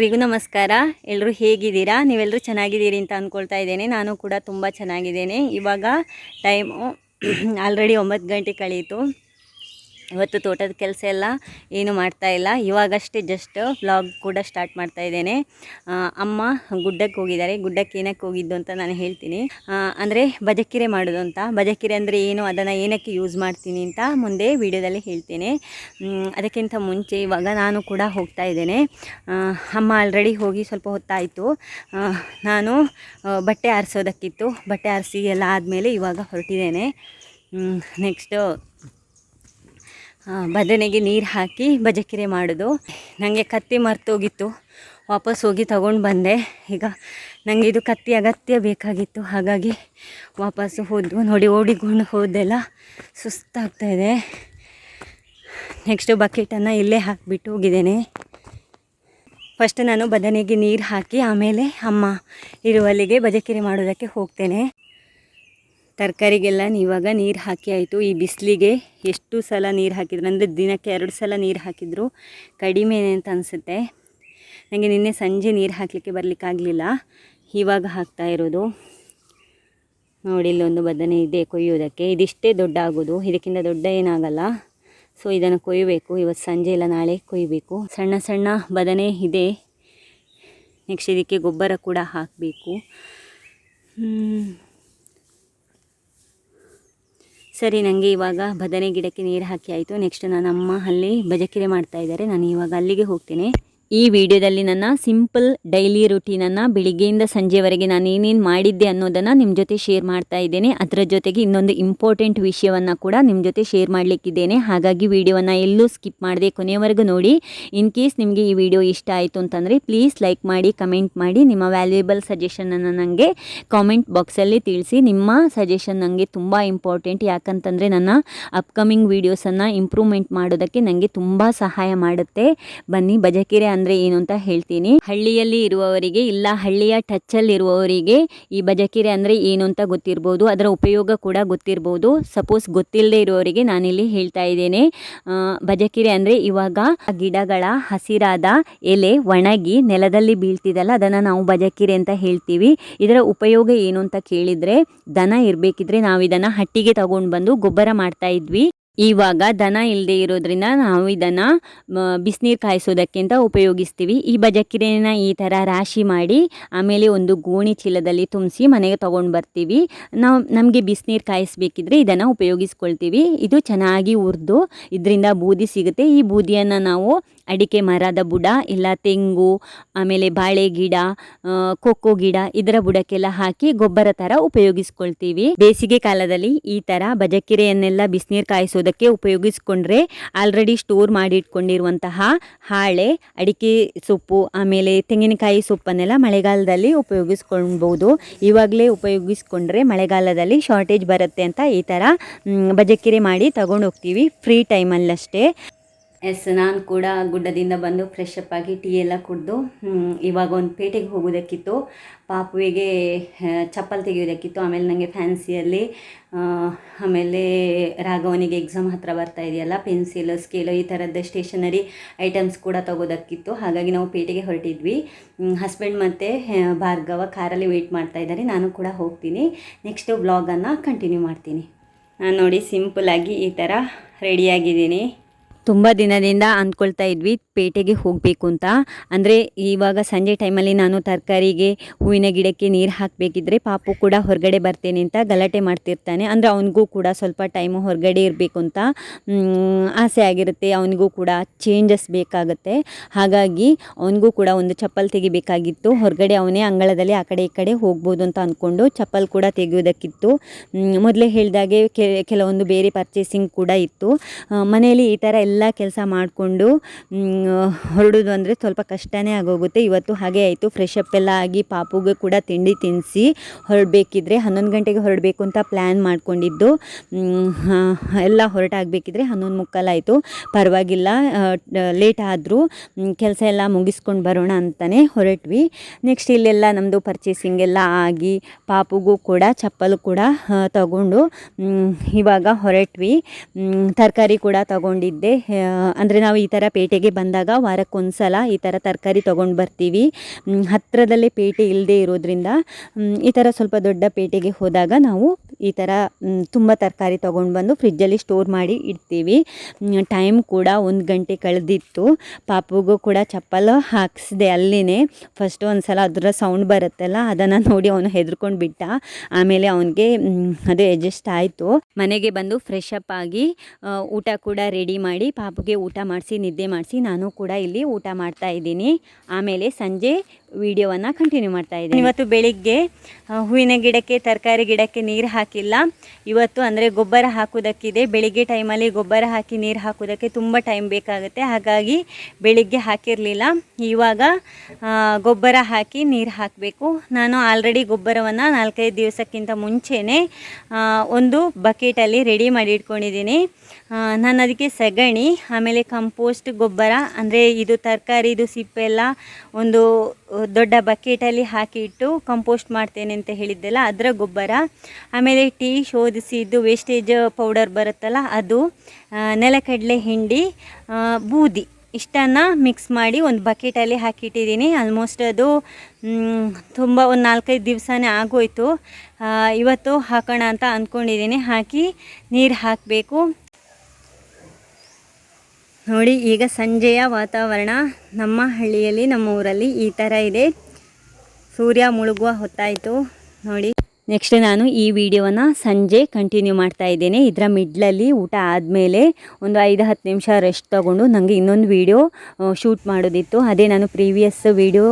ಎಲ್ರಿಗೂ ನಮಸ್ಕಾರ. ಎಲ್ಲರೂ ಹೇಗಿದ್ದೀರಾ? ನೀವೆಲ್ಲರೂ ಚೆನ್ನಾಗಿದ್ದೀರಿ ಅಂತ ಅಂದ್ಕೊಳ್ತಾ ಇದ್ದೇನೆ. ನಾನು ಕೂಡ ತುಂಬ ಚೆನ್ನಾಗಿದ್ದೇನೆ. ಇವಾಗ ಟೈಮು ಆಲ್ರೆಡಿ ಒಂಬತ್ತು ಗಂಟೆ ಕಳೀತು. ಇವತ್ತು ತೋಟದ ಕೆಲಸ ಎಲ್ಲ ಏನು ಮಾಡ್ತಾ ಇಲ್ಲ. ಇವಾಗಷ್ಟೇ ಜಸ್ಟ್ ವ್ಲಾಗ್ ಕೂಡ ಸ್ಟಾರ್ಟ್ ಮಾಡ್ತಾ ಇದ್ದೇನೆ. ಅಮ್ಮ ಗುಡ್ಡಕ್ಕೆ ಹೋಗಿದ್ದಾರೆ. ಗುಡ್ಡಕ್ಕೆ ಏನಕ್ಕೆ ಹೋಗಿದ್ದು ಅಂತ ನಾನು ಹೇಳ್ತೀನಿ. ಅಂದರೆ ಬಜಕಿರೆ ಮಾಡೋದು ಅಂತ. ಬಜಕಿರೆ ಅಂದರೆ ಏನು? ಅದನ್ನು ಏನಕ್ಕೆ ಯೂಸ್ ಮಾಡ್ತೀನಿ ಅಂತ ಮುಂದೆ ವಿಡಿಯೋದಲ್ಲಿ ಹೇಳ್ತೇನೆ. ಅದಕ್ಕಿಂತ ಮುಂಚೆ ಇವಾಗ ನಾನು ಕೂಡ ಹೋಗ್ತಾ ಇದ್ದೇನೆ. ಅಮ್ಮ ಆಲ್ರೆಡಿ ಹೋಗಿ ಸ್ವಲ್ಪ ಹೊತ್ತಾಯಿತು. ನಾನು ಬಟ್ಟೆ ಆರಿಸೋದಕ್ಕಿತ್ತು. ಬಟ್ಟೆ ಆರಿಸಿ ಎಲ್ಲ ಆದಮೇಲೆ ಇವಾಗ ಹೊರಟಿದ್ದೇನೆ. ನೆಕ್ಸ್ಟು ಬದನೆಗೆ ನೀರು ಹಾಕಿ ಬಜಕಿರೆ ಮಾಡೋದು. ನನಗೆ ಕತ್ತಿ ಮರ್ತೋಗಿತ್ತು. ವಾಪಸ್ ಹೋಗಿ ತಗೊಂಡು ಬಂದೆ. ಈಗ ನನಗೆ ಇದು ಕತ್ತಿ ಅಗತ್ಯ ಬೇಕಾಗಿತ್ತು. ಹಾಗಾಗಿ ವಾಪಸ್ಸು ಹೋದ್ವು. ನೋಡಿ, ಓಡಿಕೊಂಡು ಹೋದೆಲ್ಲ ಸುಸ್ತಾಗ್ತಾ ಇದೆ. ನೆಕ್ಸ್ಟು ಬಕೆಟನ್ನು ಇಲ್ಲೇ ಹಾಕಿಬಿಟ್ಟು ಹೋಗಿದ್ದೇನೆ. ಫಸ್ಟ್ ನಾನು ಬದನೆಗೆ ನೀರು ಹಾಕಿ ಆಮೇಲೆ ಅಮ್ಮ ಇರುವಲ್ಲಿಗೆ ಬಜಕಿರಿ ಮಾಡೋದಕ್ಕೆ ಹೋಗ್ತೇನೆ. ತರಕಾರಿಗೆಲ್ಲ ಇವಾಗ ನೀರು ಹಾಕಿ ಆಯಿತು. ಈ ಬಿಸಿಲಿಗೆ ಎಷ್ಟು ಸಲ ನೀರು ಹಾಕಿದ್ರು, ಅಂದರೆ ದಿನಕ್ಕೆ ಎರಡು ಸಲ ನೀರು ಹಾಕಿದ್ರು ಕಡಿಮೆ ಅಂತ ಅನಿಸುತ್ತೆ. ನನಗೆ ನಿನ್ನೆ ಸಂಜೆ ನೀರು ಹಾಕಲಿಕ್ಕೆ ಬರಲಿಕ್ಕಾಗಲಿಲ್ಲ ಇವಾಗ ಹಾಕ್ತಾ ಇರೋದು. ನೋಡಿ ಇಲ್ಲೊಂದು ಬದನೆ ಇದೆ ಕೊಯ್ಯೋದಕ್ಕೆ. ಇದಿಷ್ಟೇ ದೊಡ್ಡ ಆಗೋದು. ಇದಕ್ಕಿಂತ ದೊಡ್ಡ ಏನಾಗಲ್ಲ. ಸೊ ಇದನ್ನು ಕೊಯ್ಯಬೇಕು ಇವತ್ತು ಸಂಜೆ ಇಲ್ಲ, ನಾಳೆ ಕೊಯ್ಯಬೇಕು ಸಣ್ಣ ಸಣ್ಣ ಬದನೆ ಇದೆ. ನೆಕ್ಸ್ಟ್ ಇದಕ್ಕೆ ಗೊಬ್ಬರ ಕೂಡ ಹಾಕಬೇಕು. ಸರಿ ನನಗೆ ಇವಾಗ ಬದನೆ ಗಿಡಕ್ಕೆ ನೀರು ಹಾಕಿ ಆಯಿತು. ನೆಕ್ಸ್ಟ್ ನನ್ನ ಅಮ್ಮ ಅಲ್ಲಿ ಬಜಕಿರೆ ಮಾಡ್ತಾ ಇದ್ದಾರೆ. ನಾನು ಇವಾಗ ಅಲ್ಲಿಗೆ ಹೋಗ್ತೇನೆ. ಈ ವಿಡಿಯೋದಲ್ಲಿ ನನ್ನ ಸಿಂಪಲ್ ಡೈಲಿ ರುಟೀನನ್ನು ಬೆಳಿಗ್ಗೆಯಿಂದ ಸಂಜೆವರೆಗೆ ನಾನು ಏನೇನು ಮಾಡಿದ್ದೆ ಅನ್ನೋದನ್ನು ನಿಮ್ಮ ಜೊತೆ ಶೇರ್ ಮಾಡ್ತಾ ಇದ್ದೇನೆ. ಅದರ ಜೊತೆಗೆ ಇನ್ನೊಂದು ಇಂಪಾರ್ಟೆಂಟ್ ವಿಷಯವನ್ನು ಕೂಡ ನಿಮ್ಮ ಜೊತೆ ಶೇರ್ ಮಾಡಲಿಕ್ಕಿದ್ದೇನೆ. ಹಾಗಾಗಿ ವಿಡಿಯೋವನ್ನು ಎಲ್ಲೂ ಸ್ಕಿಪ್ ಮಾಡದೆ ಕೊನೆಯವರೆಗೂ ನೋಡಿ. ಇನ್ ಕೇಸ್ ನಿಮಗೆ ಈ ವಿಡಿಯೋ ಇಷ್ಟ ಆಯಿತು ಅಂತಂದರೆ ಪ್ಲೀಸ್ ಲೈಕ್ ಮಾಡಿ ಕಮೆಂಟ್ ಮಾಡಿ, ನಿಮ್ಮ ವ್ಯಾಲ್ಯೂಯಬಲ್ ಸಜೆಷನನ್ನು ನನಗೆ ಕಾಮೆಂಟ್ ಬಾಕ್ಸಲ್ಲಿ ತಿಳಿಸಿ. ನಿಮ್ಮ ಸಜೆಷನ್ ನನಗೆ ತುಂಬ ಇಂಪಾರ್ಟೆಂಟ್ ಯಾಕಂತಂದರೆ ನನ್ನ ಅಪ್ಕಮಿಂಗ್ ವೀಡಿಯೋಸನ್ನು ಇಂಪ್ರೂವ್ಮೆಂಟ್ ಮಾಡೋದಕ್ಕೆ ನನಗೆ ತುಂಬ ಸಹಾಯ ಮಾಡುತ್ತೆ. ಬನ್ನಿ ಬಜಕಿರೆ ಅಂದರೆ ಏನು ಅಂತ ಹೇಳ್ತೀನಿ. ಹಳ್ಳಿಯಲ್ಲಿ ಇರುವವರಿಗೆ ಇಲ್ಲ, ಹಳ್ಳಿಯ ಟಚ್ ಅಲ್ಲಿ ಇರುವವರಿಗೆ ಈ ಬಜಕಿರೆ ಅಂದ್ರೆ ಏನು ಅಂತ ಗೊತ್ತಿರ್ಬೋದು. ಅದರ ಉಪಯೋಗ ಕೂಡ ಗೊತ್ತಿರ್ಬೋದು. ಸಪೋಸ್ ಗೊತ್ತಿಲ್ಲದೆ ಇರುವವರಿಗೆ ನಾನಿಲ್ಲಿ ಹೇಳ್ತಾ ಇದ್ದೇನೆ. ಬಜಕಿರೆ ಅಂದ್ರೆ ಇವಾಗ ಗಿಡಗಳ ಹಸಿರಾದ ಎಲೆ ಒಣಗಿ ನೆಲದಲ್ಲಿ ಬೀಳ್ತಿದಲ್ಲ ಅದನ್ನ ನಾವು ಬಜಕಿರೆ ಅಂತ ಹೇಳ್ತೀವಿ. ಇದರ ಉಪಯೋಗ ಏನು ಅಂತ ಕೇಳಿದ್ರೆ, ದನ ಇರಬೇಕಿದ್ರೆ ನಾವು ಇದನ್ನ ಹಟ್ಟಿಗೆ ತಗೊಂಡು ಬಂದು ಗೊಬ್ಬರ ಮಾಡ್ತಾ ಇದ್ವಿ. ಇವಾಗ ದನ ಇಲ್ಲದೆ ಇರೋದ್ರಿಂದ ನಾವು ಇದನ್ನ ಬಿಸಿನೀರು ಕಾಯಿಸೋದಕ್ಕಿಂತ ಉಪಯೋಗಿಸ್ತೀವಿ. ಈ ಬಜಕಿರೆನ ಈ ಥರ ರಾಶಿ ಮಾಡಿ ಆಮೇಲೆ ಒಂದು ಗೋಣಿ ಚೀಲದಲ್ಲಿ ತುಂಬಿಸಿ ಮನೆಗೆ ತೊಗೊಂಡು ಬರ್ತೀವಿ. ನಾವು, ನಮಗೆ ಬಿಸಿನೀರು ಕಾಯಿಸ್ಬೇಕಿದ್ರೆ ಇದನ್ನು ಉಪಯೋಗಿಸ್ಕೊಳ್ತೀವಿ. ಇದು ಚೆನ್ನಾಗಿ ಹುರಿದು ಇದರಿಂದ ಬೂದಿ ಸಿಗುತ್ತೆ. ಈ ಬೂದಿಯನ್ನು ನಾವು ಅಡಿಕೆ ಮರದ ಬುಡ, ಇಲ್ಲ ತೆಂಗು, ಆಮೇಲೆ ಬಾಳೆ ಗಿಡ ಕೊಕ್ಕೋ ಗಿಡ, ಇದರ ಬುಡಕ್ಕೆಲ್ಲ ಹಾಕಿ ಗೊಬ್ಬರ ಥರ ಉಪಯೋಗಿಸ್ಕೊಳ್ತೀವಿ. ಬೇಸಿಗೆ ಕಾಲದಲ್ಲಿ ಈ ಥರ ಬಜಕಿರೆಯನ್ನೆಲ್ಲ ಬಿಸಿನೀರು ಕಾಯಿಸೋದಕ್ಕೆ ಉಪಯೋಗಿಸ್ಕೊಂಡ್ರೆ ಆಲ್ರೆಡಿ ಸ್ಟೋರ್ ಮಾಡಿ ಇಟ್ಕೊಂಡಿರುವಂತಹ ಹಾಳೆ, ಅಡಿಕೆ ಸೊಪ್ಪು, ಆಮೇಲೆ ತೆಂಗಿನಕಾಯಿ ಸೊಪ್ಪನ್ನೆಲ್ಲ ಮಳೆಗಾಲದಲ್ಲಿ ಉಪಯೋಗಿಸ್ಕೊಳ್ಬೋದು ಇವಾಗಲೇ ಉಪಯೋಗಿಸ್ಕೊಂಡ್ರೆ ಮಳೆಗಾಲದಲ್ಲಿ ಶಾರ್ಟೇಜ್ ಬರುತ್ತೆ ಅಂತ ಈ ಥರ ಬಜಕಿರೆ ಮಾಡಿ ತಗೊಂಡು ಹೋಗ್ತೀವಿ ಫ್ರೀ ಟೈಮಲ್ಲಷ್ಟೇ ಎಸ್ ನಾನು ಕೂಡ ಗುಡ್ಡದಿಂದ ಬಂದು ಫ್ರೆಶ್ ಅಪ್ ಆಗಿ ಟೀ ಎಲ್ಲ ಕುಡಿದು ಇವಾಗ ಒಂದು ಪೇಟೆಗೆ ಹೋಗೋದಕ್ಕಿತ್ತು ಪಾಪುವಿಗೆ ಚಪ್ಪಲ್ ತೆಗೆಯೋದಕ್ಕಿತ್ತು ಆಮೇಲೆ ನನಗೆ ಫ್ಯಾನ್ಸಿಯಲ್ಲಿ ಆಮೇಲೆ ರಾಘವನಿಗೆ ಎಕ್ಸಾಮ್ ಹತ್ರ ಬರ್ತಾ ಇದೆಯಲ್ಲ ಪೆನ್ಸಿಲ್ ಸ್ಕೇಲು ಈ ಥರದ ಸ್ಟೇಷನರಿ ಐಟಮ್ಸ್ ಕೂಡ ತಗೋದಕ್ಕಿತ್ತು. ಹಾಗಾಗಿ ನಾವು ಪೇಟೆಗೆ ಹೊರಟಿದ್ವಿ. ಹಸ್ಬೆಂಡ್ ಮತ್ತು ಭಾರ್ಗವ ಕಾರಲ್ಲಿ ವೆಯ್ಟ್ ಮಾಡ್ತಾ ಇದ್ದಾರೆ. ನಾನು ಕೂಡ ಹೋಗ್ತೀನಿ. ನೆಕ್ಸ್ಟು ಬ್ಲಾಗನ್ನು ಕಂಟಿನ್ಯೂ ಮಾಡ್ತೀನಿ. ನಾನು ನೋಡಿ ಸಿಂಪಲಾಗಿ ಈ ಥರ ರೆಡಿಯಾಗಿದ್ದೀನಿ ತುಂಬ ದಿನದಿಂದ ಅಂದ್ಕೊಳ್ತಾ ಇದ್ವಿ, ಪೇಟೆಗೆ ಹೋಗಬೇಕು ಅಂತ. ಅಂದರೆ ಇವಾಗ ಸಂಜೆ ಟೈಮಲ್ಲಿ ನಾನು ತರಕಾರಿಗೆ, ಹೂವಿನ ಗಿಡಕ್ಕೆ ನೀರು ಹಾಕಬೇಕಿದ್ರೆ ಪಾಪು ಕೂಡ ಹೊರಗಡೆ ಬರ್ತೇನೆ ಅಂತ ಗಲಾಟೆ ಮಾಡ್ತಿರ್ತಾನೆ. ಅಂದರೆ ಅವನಿಗೂ ಕೂಡ ಸ್ವಲ್ಪ ಟೈಮು ಹೊರಗಡೆ ಇರಬೇಕು ಅಂತ ಆಸೆ ಆಗಿರುತ್ತೆ. ಅವನಿಗೂ ಕೂಡ ಚೇಂಜಸ್ ಬೇಕಾಗುತ್ತೆ. ಹಾಗಾಗಿ ಅವನಿಗೂ ಕೂಡ ಒಂದು ಚಪ್ಪಲ್ ತೆಗಿಬೇಕಾಗಿತ್ತು. ಹೊರಗಡೆ ಅವನೇ ಅಂಗಳದಲ್ಲಿ ಆ ಕಡೆ ಈ ಕಡೆ ಹೋಗ್ಬೋದು ಅಂತ ಅಂದ್ಕೊಂಡು ಚಪ್ಪಲ್ ಕೂಡ ತೆಗೆಯೋದಕ್ಕಿತ್ತು. ಮೊದಲೇ ಹೇಳಿದಾಗೆ ಕೆಲವೊಂದು ಬೇರೆ ಪರ್ಚೇಸಿಂಗ್ ಕೂಡ ಇತ್ತು. ಮನೆಯಲ್ಲಿ ಈ ಥರ ಎಲ್ಲ ಕೆಲಸ ಮಾಡಿಕೊಂಡು ಹೊರಡೋದು ಅಂದರೆ ಸ್ವಲ್ಪ ಕಷ್ಟನೇ ಆಗೋಗುತ್ತೆ. ಇವತ್ತು ಹಾಗೆ ಆಯಿತು. ಫ್ರೆಶ್ ಅಪ್ ಎಲ್ಲ ಆಗಿ ಪಾಪುಗೆ ಕೂಡ ತಿಂಡಿ ತಿನ್ನಿಸಿ ಹೊರಡಬೇಕಿದ್ರೆ, ಹನ್ನೊಂದು ಗಂಟೆಗೆ ಹೊರಡಬೇಕು ಅಂತ ಪ್ಲ್ಯಾನ್ ಮಾಡ್ಕೊಂಡಿದ್ದು. ಎಲ್ಲ ಹೊರಟಾಗಬೇಕಿದ್ರೆ ಹನ್ನೊಂದು ಮುಕ್ಕಾಲಾಯಿತು ಪರವಾಗಿಲ್ಲ ಲೇಟ್ ಆದರೂ ಕೆಲಸ ಎಲ್ಲ ಮುಗಿಸ್ಕೊಂಡು ಬರೋಣ ಅಂತಲೇ ಹೊರಟ್ವಿ. ನೆಕ್ಸ್ಟ್ ಇಲ್ಲೆಲ್ಲ ನಮ್ಮದು ಪರ್ಚೇಸಿಂಗ್ ಎಲ್ಲ ಆಗಿ ಪಾಪುಗೂ ಕೂಡ, ಚಪ್ಪಲು ಕೂಡ ತಗೊಂಡು ಇವಾಗ ಹೊರಟ್ವಿ. ತರಕಾರಿ ಕೂಡ ತಗೊಂಡಿದ್ದೆ. ಅಂದರೆ ನಾವು ಈ ಥರ ಪೇಟೆಗೆ ಬಂದಾಗ ವಾರಕ್ಕೊಂದ್ಸಲ ಈ ಥರ ತರಕಾರಿ ತೊಗೊಂಡು ಬರ್ತೀವಿ. ಹತ್ತಿರದಲ್ಲೇ ಪೇಟೆ ಇಲ್ಲದೆ ಇರೋದ್ರಿಂದ ಈ ಥರ ಸ್ವಲ್ಪ ದೊಡ್ಡ ಪೇಟೆಗೆ ಹೋದಾಗ ನಾವು ಈ ಥರ ತುಂಬ ತರಕಾರಿ ತೊಗೊಂಡು ಬಂದು ಫ್ರಿಜ್ಜಲ್ಲಿ ಸ್ಟೋರ್ ಮಾಡಿ ಇಡ್ತೀವಿ. ಟೈಮ್ ಕೂಡ ಒಂದು ಗಂಟೆ ಕಳೆದಿತ್ತು. ಪಾಪುಗೂ ಕೂಡ ಚಪ್ಪಲು ಹಾಕ್ಸಿದೆ ಅಲ್ಲಿನೇ. ಫಸ್ಟ್ ಒಂದು ಸಲ ಅದರ ಸೌಂಡ್ ಬರುತ್ತಲ್ಲ, ಅದನ್ನು ನೋಡಿ ಅವನು ಹೆದರ್ಕೊಂಡು ಬಿಟ್ಟ. ಆಮೇಲೆ ಅವನಿಗೆ ಅದು ಅಡ್ಜಸ್ಟ್ ಆಯಿತು. ಮನೆಗೆ ಬಂದು ಫ್ರೆಶ್ ಅಪ್ ಆಗಿ ಊಟ ಕೂಡ ರೆಡಿ ಮಾಡಿ, ಪಾಪುಗೆ ಊಟ ಮಾಡಿಸಿ, ನಿದ್ದೆ ಮಾಡಿಸಿ, ನಾನು ಕೂಡ ಇಲ್ಲಿ ಊಟ ಮಾಡ್ತಾ ಇದ್ದೀನಿ. ಆಮೇಲೆ ಸಂಜೆ ವಿಡಿಯೋವನ್ನು ಕಂಟಿನ್ಯೂ ಮಾಡ್ತಾ ಇದ್ದೀನಿ. ಇವತ್ತು ಬೆಳಿಗ್ಗೆ ಹೂವಿನ ಗಿಡಕ್ಕೆ, ತರಕಾರಿ ಗಿಡಕ್ಕೆ ನೀರು ಹಾಕಿಲ್ಲ. ಇವತ್ತು ಅಂದರೆ ಗೊಬ್ಬರ ಹಾಕೋದಕ್ಕಿದೆ ಬೆಳಿಗ್ಗೆ ಟೈಮಲ್ಲಿ ಗೊಬ್ಬರ ಹಾಕಿ ನೀರು ಹಾಕೋದಕ್ಕೆ ತುಂಬ ಟೈಮ್ ಬೇಕಾಗುತ್ತೆ. ಹಾಗಾಗಿ ಬೆಳಿಗ್ಗೆ ಹಾಕಿರಲಿಲ್ಲ. ಇವಾಗ ಗೊಬ್ಬರ ಹಾಕಿ ನೀರು ಹಾಕಬೇಕು. ನಾನು ಆಲ್ರೆಡಿ ಗೊಬ್ಬರವನ್ನು ನಾಲ್ಕೈದು ದಿವಸಕ್ಕಿಂತ ಮುಂಚೆನೇ ಒಂದು ಬಕೆಟಲ್ಲಿ ರೆಡಿ ಮಾಡಿ ಇಟ್ಕೊಂಡಿದ್ದೀನಿ. ನಾನು ಅದಕ್ಕೆ ಸಗಣಿ, ಆಮೇಲೆ ಕಂಪೋಸ್ಟ್ ಗೊಬ್ಬರ, ಅಂದರೆ ಇದು ತರಕಾರಿದು ಸಿಪ್ಪೆಲ್ಲ ಒಂದು ದೊಡ್ಡ ಬಕೆಟಲ್ಲಿ ಹಾಕಿಟ್ಟು ಕಂಪೋಸ್ಟ್ ಮಾಡ್ತೇನೆ ಅಂತ ಹೇಳಿದ್ದೆಲ್ಲ, ಅದರ ಗೊಬ್ಬರ. ಆಮೇಲೆ ಟೀ ಶೋಧಿಸಿದ್ದು ವೇಸ್ಟೇಜ್ ಪೌಡರ್ ಬರುತ್ತಲ್ಲ, ಅದು ನೆಲಕಡಲೆ ಹಿಂಡಿ ಬೂದಿ ಇಷ್ಟನ್ನು ಮಿಕ್ಸ್ ಮಾಡಿ ಒಂದು ಬಕೆಟಲ್ಲಿ ಹಾಕಿಟ್ಟಿದ್ದೀನಿ. ಆಲ್ಮೋಸ್ಟ್ ಅದು ತುಂಬ ಒಂದು ನಾಲ್ಕೈದು ದಿವಸನೇ ಆಗೋಯ್ತು. ಇವತ್ತು ಹಾಕೋಣ ಅಂತ ಅಂದ್ಕೊಂಡಿದ್ದೀನಿ ಹಾಕಿ ನೀರು ಹಾಕಬೇಕು. ನೋಡಿ, ಈಗ ಸಂಜೆಯ ವಾತಾವರಣ. ನಮ್ಮ ಹಳ್ಳಿಯಲ್ಲಿ, ನಮ್ಮ ಊರಲ್ಲಿ ಈ ಥರ ಇದೆ. ಸೂರ್ಯ ಮುಳುಗುವ ಹೊತ್ತಾಯಿತು. ನೋಡಿ. ನೆಕ್ಸ್ಟ್ ನಾನು ಈ ವಿಡಿಯೋವನ್ನು ಸಂಜೆ ಕಂಟಿನ್ಯೂ ಮಾಡ್ತಾ ಇದ್ದೇನೆ. ಇದರ ಮಿಡ್ಲಲ್ಲಿ ಊಟ ಆದಮೇಲೆ ಒಂದು ಐದು ಹತ್ತು ನಿಮಿಷ ರೆಸ್ಟ್ ತೊಗೊಂಡು ನನಗೆ ಇನ್ನೊಂದು ವಿಡಿಯೋ ಶೂಟ್ ಮಾಡೋದಿತ್ತು. ಅದೇ ನಾನು ಪ್ರೀವಿಯಸ್ ವಿಡಿಯೋ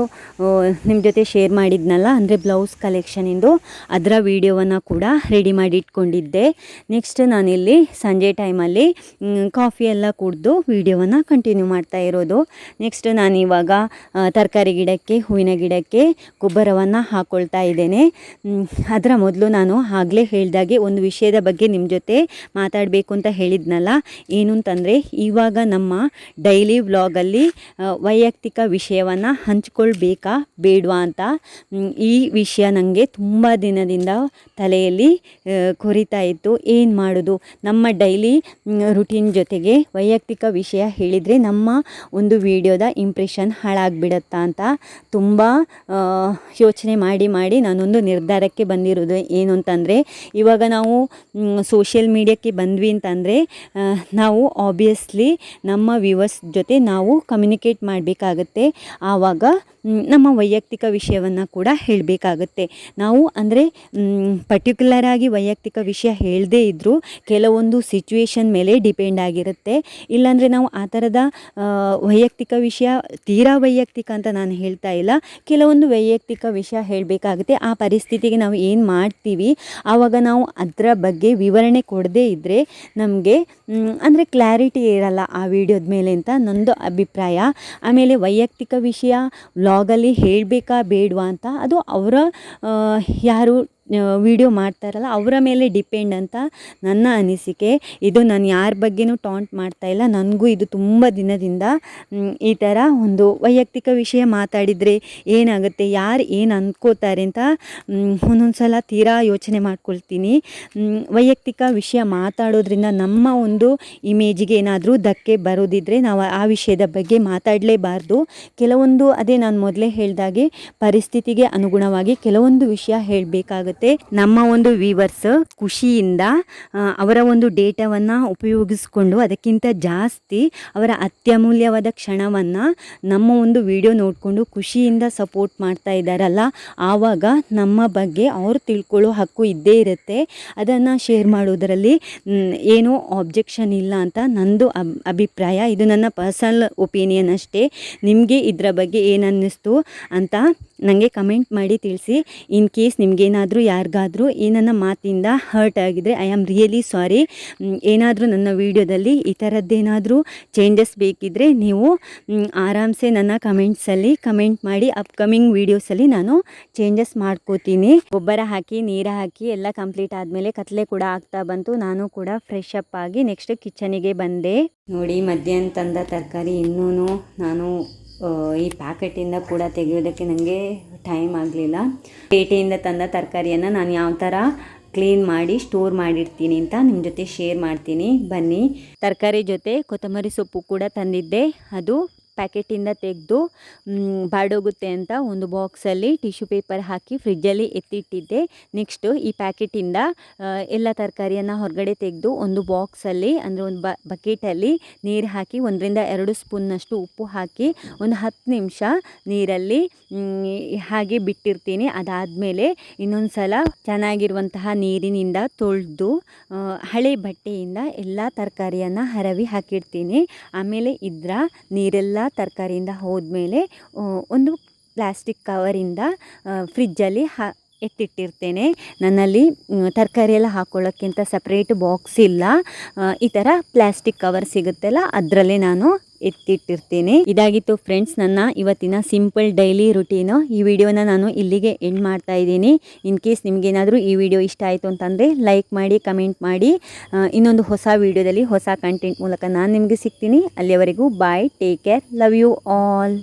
ನಿಮ್ಮ ಜೊತೆ ಶೇರ್ ಮಾಡಿದ್ನಲ್ಲ ಅಂದರೆ ಬ್ಲೌಸ್ ಕಲೆಕ್ಷನಿಂದು ಅದರ ವಿಡಿಯೋವನ್ನು ಕೂಡ ರೆಡಿ ಮಾಡಿ ಇಟ್ಕೊಂಡಿದ್ದೆ ನೆಕ್ಸ್ಟ್ ನಾನಿಲ್ಲಿ ಸಂಜೆ ಟೈಮಲ್ಲಿ ಕಾಫಿ ಎಲ್ಲ ಕುಡಿದು ವೀಡಿಯೋವನ್ನು ಕಂಟಿನ್ಯೂ ಮಾಡ್ತಾ ಇರೋದು. ನೆಕ್ಸ್ಟ್ ನಾನಿವಾಗ ತರಕಾರಿ ಗಿಡಕ್ಕೆ ಹೂವಿನ ಗಿಡಕ್ಕೆ ಗೊಬ್ಬರವನ್ನು ಹಾಕ್ಕೊಳ್ತಾ ಇದ್ದೇನೆ. ಮ್, ಅದರ ಮೊದಲು ನಾನು ಆಗಲೇ ಹೇಳ್ದಾಗೆ ಒಂದು ವಿಷಯದ ಬಗ್ಗೆ ನಿಮ್ಮ ಜೊತೆ ಮಾತಾಡಬೇಕು ಅಂತ ಹೇಳಿದ್ನಲ್ಲ. ಏನು ಅಂತಂದರೆ ಇವಾಗ ನಮ್ಮ ಡೈಲಿ ವ್ಲಾಗಲ್ಲಿ ವೈಯಕ್ತಿಕ ವಿಷಯವನ್ನು ಹಂಚ್ಕೊಳ್ಬೇಕಾ ಬೇಡವಾ ಅಂತ ಈ ವಿಷಯ ನನಗೆ ತುಂಬ ದಿನದಿಂದ ತಲೆಯಲ್ಲಿ ಕೊರಿತಾ ಇತ್ತು. ಏನು ಮಾಡೋದು? ನಮ್ಮ ಡೈಲಿ ರುಟೀನ್ ಜೊತೆಗೆ ವೈಯಕ್ತಿಕ ವಿಷಯ ಹೇಳಿದರೆ ನಮ್ಮ ಒಂದು ವಿಡಿಯೋದ ಇಂಪ್ರೆಷನ್ ಹಾಳಾಗಿಬಿಡತ್ತಾ ಅಂತ ತುಂಬ ಯೋಚನೆ ಮಾಡಿ ಮಾಡಿ ನಾನೊಂದು ನಿರ್ಧಾರಕ್ಕೆ ಬಂದಿರೋದು ಏನು ಅಂತಂದರೆ, ಇವಾಗ ನಾವು ಸೋಷಿಯಲ್ ಮೀಡಿಯಾಕ್ಕೆ ಬಂದ್ವಿ ಅಂತಂದರೆ ನಾವು ಆಬ್ವಿಯಸ್ಲಿ ನಮ್ಮ ವ್ಯೂವರ್ಸ್ ಜೊತೆ ನಾವು ಕಮ್ಯುನಿಕೇಟ್ ಮಾಡಬೇಕಾಗತ್ತೆ. ಆವಾಗ ನಮ್ಮ ವೈಯಕ್ತಿಕ ವಿಷಯವನ್ನು ಕೂಡ ಹೇಳಬೇಕಾಗತ್ತೆ. ನಾವು ಅಂದರೆ ಪರ್ಟಿಕ್ಯುಲರ್ ಆಗಿ ವೈಯಕ್ತಿಕ ವಿಷಯ ಹೇಳದೇ ಇದ್ದರೂ ಕೆಲವೊಂದು ಸಿಚುವೇಶನ್ ಮೇಲೆ ಡಿಪೆಂಡ್ ಆಗಿರುತ್ತೆ. ಇಲ್ಲಾಂದರೆ ನಾವು ಆ ಥರದ ವೈಯಕ್ತಿಕ ವಿಷಯ, ತೀರಾ ವೈಯಕ್ತಿಕ ಅಂತ ನಾನು ಹೇಳ್ತಾ ಇಲ್ಲ. ಕೆಲವೊಂದು ವೈಯಕ್ತಿಕ ವಿಷಯ ಹೇಳಬೇಕಾಗುತ್ತೆ. ಆ ಪರಿಸ್ಥಿತಿಗೆ ನಾವು ಏನು ಮಾಡ್ತೀವಿ? ಆವಾಗ ನಾವು ಅದರ ಬಗ್ಗೆ ವಿವರಣೆ ಕೊಡದೇ ಇದ್ದರೆ ನಮಗೆ ಅಂದರೆ ಕ್ಲಾರಿಟಿ ಇರಲ್ಲ ಆ ವಿಡಿಯೋದ ಮೇಲೆ ಅಂತ ನಂದು ಅಭಿಪ್ರಾಯ. ಆಮೇಲೆ ವೈಯಕ್ತಿಕ ವಿಷಯ ವ್ಲಾಗಲ್ಲಿ ಹೇಳಬೇಕಾ ಬೇಡವಾ ಅಂತ, ಅದು ಅವರ ಯಾರು ವಿಡಿಯೋ ಮಾಡ್ತಾರಲ್ಲ, ಅವರ ಮೇಲೆ ಡಿಪೆಂಡ್ ಅಂತ ನನ್ನ ಅನಿಸಿಕೆ. ಇದು ನಾನು ಯಾರ ಬಗ್ಗೆನೂ ಟಾಂಟ್ ಮಾಡ್ತಾ ಇಲ್ಲ. ನನಗೂ ಇದು ತುಂಬ ದಿನದಿಂದ ಈ ಥರ ಒಂದು ವೈಯಕ್ತಿಕ ವಿಷಯ ಮಾತಾಡಿದರೆ ಏನಾಗುತ್ತೆ, ಯಾರು ಏನು ಅಂದ್ಕೋತಾರೆ ಅಂತ ಒಂದೊಂದು ಸಲ ತೀರಾ ಯೋಚನೆ ಮಾಡ್ಕೊಳ್ತೀನಿ. ವೈಯಕ್ತಿಕ ವಿಷಯ ಮಾತಾಡೋದ್ರಿಂದ ನಮ್ಮ ಒಂದು ಇಮೇಜಿಗೆ ಏನಾದರೂ ಧಕ್ಕೆ ಬರೋದಿದ್ರೆ ನಾವು ಆ ವಿಷಯದ ಬಗ್ಗೆ ಮಾತಾಡಲೇಬಾರ್ದು. ಕೆಲವೊಂದು, ಅದೇ ನಾನು ಮೊದಲೇ ಹೇಳಿದಾಗೆ, ಪರಿಸ್ಥಿತಿಗೆ ಅನುಗುಣವಾಗಿ ಕೆಲವೊಂದು ವಿಷಯ ಹೇಳಬೇಕಾಗುತ್ತೆ. ನಮ್ಮ ಒಂದು ವೀವರ್ಸ್ ಖುಷಿಯಿಂದ ಅವರ ಒಂದು ಡೇಟಾವನ್ನು ಉಪಯೋಗಿಸ್ಕೊಂಡು ಅದಕ್ಕಿಂತ ಜಾಸ್ತಿ ಅವರ ಅತ್ಯಮೂಲ್ಯವಾದ ಕ್ಷಣವನ್ನು ನಮ್ಮ ಒಂದು ವಿಡಿಯೋ ನೋಡಿಕೊಂಡು ಖುಷಿಯಿಂದ ಸಪೋರ್ಟ್ ಮಾಡ್ತಾ ಇದ್ದಾರಲ್ಲ, ಆವಾಗ ನಮ್ಮ ಬಗ್ಗೆ ಅವರು ತಿಳ್ಕೊಳ್ಳೋ ಹಕ್ಕು ಇದ್ದೇ ಇರುತ್ತೆ. ಅದನ್ನು ಶೇರ್ ಮಾಡೋದರಲ್ಲಿ ಏನೂ ಆಬ್ಜೆಕ್ಷನ್ ಇಲ್ಲ ಅಂತ ನಂದು ಅಭಿಪ್ರಾಯ. ಇದು ನನ್ನ ಪರ್ಸನಲ್ ಒಪಿನಿಯನ್ ಅಷ್ಟೇ. ನಿಮಗೆ ಇದರ ಬಗ್ಗೆ ಏನನ್ನಿಸ್ತು ಅಂತ ನನಗೆ ಕಮೆಂಟ್ ಮಾಡಿ ತಿಳಿಸಿ. ಇನ್ ಕೇಸ್ ನಿಮಗೇನಾದರೂ ಯಾರಿಗಾದರೂ ಈ ನನ್ನ ಮಾತಿಂದ ಹರ್ಟ್ ಆಗಿದ್ರೆ ಐ ಆಮ್ ರಿಯಲಿ ಸಾರಿ ಏನಾದರೂ ನನ್ನ ವಿಡಿಯೋದಲ್ಲಿ ಈ ಥರದ್ದೇನಾದರೂ ಚೇಂಜಸ್ ಬೇಕಿದ್ದರೆ ನೀವು ಆರಾಮ್ಸೆ ನನ್ನ ಕಮೆಂಟ್ಸಲ್ಲಿ ಕಮೆಂಟ್ ಮಾಡಿ ಅಪ್ಕಮಿಂಗ್ ವೀಡಿಯೋಸಲ್ಲಿ ನಾನು ಚೇಂಜಸ್ ಮಾಡ್ಕೋತೀನಿ. ಗೊಬ್ಬರ ಹಾಕಿ, ನೀರು ಹಾಕಿ, ಎಲ್ಲ ಕಂಪ್ಲೀಟ್ ಆದಮೇಲೆ ಕತ್ಲೆ ಕೂಡ ಆಗ್ತಾ ಬಂತು. ನಾನು ಕೂಡ ಫ್ರೆಶ್ ಅಪ್ ಆಗಿ ನೆಕ್ಸ್ಟ್ ಕಿಚನಿಗೆ ಬಂದೆ. ನೋಡಿ, ಮಧ್ಯಾಹ್ನ ತಂದ ತರಕಾರಿ ಇನ್ನೂ ನಾನು ಈ ಪ್ಯಾಕೆಟಿಂದ ಕೂಡ ತೆಗೆಯೋದಕ್ಕೆ ನನಗೆ ಟೈಮ್ ಆಗಲಿಲ್ಲ. ಪೇಟೆಯಿಂದ ತಂದ ತರಕಾರಿಯನ್ನು ನಾನು ಯಾವ ಥರ ಕ್ಲೀನ್ ಮಾಡಿ ಸ್ಟೋರ್ ಮಾಡಿರ್ತೀನಿ ಅಂತ ನಿಮ್ಮ ಜೊತೆ ಶೇರ್ ಮಾಡ್ತೀನಿ. ಬನ್ನಿ. ತರಕಾರಿ ಜೊತೆ ಕೊತ್ತಂಬರಿ ಸೊಪ್ಪು ಕೂಡ ತಂದಿದ್ದೆ. ಅದು ಪ್ಯಾಕೆಟಿಂದ ತೆಗೆದು ಬಾಡೋಗುತ್ತೆ ಅಂತ ಒಂದು ಬಾಕ್ಸಲ್ಲಿ ಟಿಶ್ಯೂ ಪೇಪರ್ ಹಾಕಿ ಫ್ರಿಜ್ಜಲ್ಲಿ ಎತ್ತಿಟ್ಟಿದ್ದೆ. ನೆಕ್ಸ್ಟು ಈ ಪ್ಯಾಕೆಟಿಂದ ಎಲ್ಲ ತರಕಾರಿಯನ್ನು ಹೊರಗಡೆ ತೆಗೆದು ಒಂದು ಬಾಕ್ಸಲ್ಲಿ, ಅಂದರೆ ಒಂದು ಬ, ಬಕೆಟಲ್ಲಿ ನೀರು ಹಾಕಿ ಒಂದರಿಂದ ಎರಡು ಸ್ಪೂನ್ನಷ್ಟು ಉಪ್ಪು ಹಾಕಿ ಒಂದು ಹತ್ತು ನಿಮಿಷ ನೀರಲ್ಲಿ ಹಾಗೆ ಬಿಟ್ಟಿರ್ತೀನಿ. ಅದಾದಮೇಲೆ ಇನ್ನೊಂದು ಸಲ ಚೆನ್ನಾಗಿರುವಂತಹ ನೀರಿನಿಂದ ತೊಳೆದು ಹಳೆ ಬಟ್ಟೆಯಿಂದ ಎಲ್ಲ ತರಕಾರಿಯನ್ನು ಹರವಿ ಹಾಕಿರ್ತೀನಿ ಆಮೇಲೆ ಇದರ ನೀರೆಲ್ಲ ತರಕಾರಿಯಿಂದ ಹೋದ್ಮೇಲೆ ಮೇಲೆ ಒಂದು ಪ್ಲಾಸ್ಟಿಕ್ ಕವರಿಂದ ಫ್ರಿಜ್ಜಲ್ಲಿ ಹಾ, ಎತ್ತಿಟ್ಟಿರ್ತೇನೆ. ನನ್ನಲ್ಲಿ ತರಕಾರಿ ಎಲ್ಲ ಹಾಕ್ಕೊಳ್ಳೋಕ್ಕಿಂತ ಸಪ್ರೇಟ್ ಬಾಕ್ಸ್ ಇಲ್ಲ. ಈ ಥರ ಪ್ಲಾಸ್ಟಿಕ್ ಕವರ್ ಸಿಗುತ್ತಲ್ಲ, ಅದರಲ್ಲೇ ನಾನು ಎತ್ತಿಟ್ಟಿರ್ತೀನಿ. ಇದಾಗಿತ್ತು ಫ್ರೆಂಡ್ಸ್, ನನ್ನ ಇವತ್ತಿನ ಸಿಂಪಲ್ ಡೈಲಿ ರುಟೀನು. ಈ ವಿಡಿಯೋನ ನಾನು ಇಲ್ಲಿಗೆ ಎಂಡ್ ಮಾಡ್ತಾ ಇದ್ದೀನಿ. ಇನ್ ಕೇಸ್ ನಿಮಗೇನಾದರೂ ಈ ವಿಡಿಯೋ ಇಷ್ಟ ಆಯಿತು ಅಂತಂದರೆ ಲೈಕ್ ಮಾಡಿ, ಕಮೆಂಟ್ ಮಾಡಿ. ಇನ್ನೊಂದು ಹೊಸ ವಿಡಿಯೋದಲ್ಲಿ ಹೊಸ ಕಂಟೆಂಟ್ ಮೂಲಕ ನಾನು ನಿಮಗೆ ಸಿಗ್ತೀನಿ. ಅಲ್ಲಿಯವರೆಗೂ bye, take care, love you all.